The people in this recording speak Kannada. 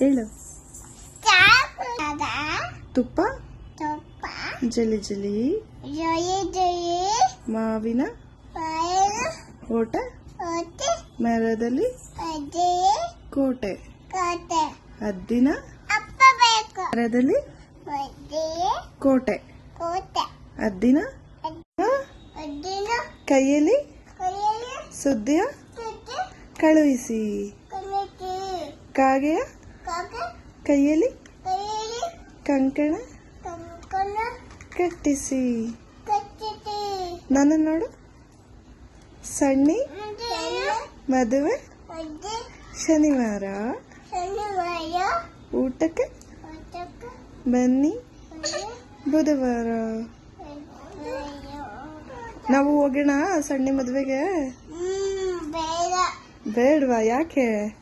ಹೇಳು. ತುಪ್ಪ? ತುಪ್ಪ. ಜಲಿ ಜಲಿ. ಮಾವಿನ ಓಟ ಮರದಲ್ಲಿ ಕೋಟೆ. ಹದ್ದಿನ ಮರದಲ್ಲಿ ಕೋಟೆ. ಕೋಟೆ. ಹದ್ದಿನ ಕೈಯಲ್ಲಿ ಸುದ್ದಿಯ ಕಳುಹಿಸಿ. ಕಾಗೆಯ ಕೈಯಲ್ಲಿ? ಕಂಕಣ? ಕಟ್ಟಿಸಿ. ನನ್ನ ನೋಡು. ಸಣ್ಣಿ? ಮದುವೆ? ಶನಿವಾರ? ಊಟಕ್ಕೆ? ಬನ್ನಿ. ಬುಧವಾರ? ನಾವು ಹೋಗೋಣ ಸಣ್ಣ ಮದುವೆಗೆ? ಬೇಡ ಬೇಡವಾ ಯಾಕೆ?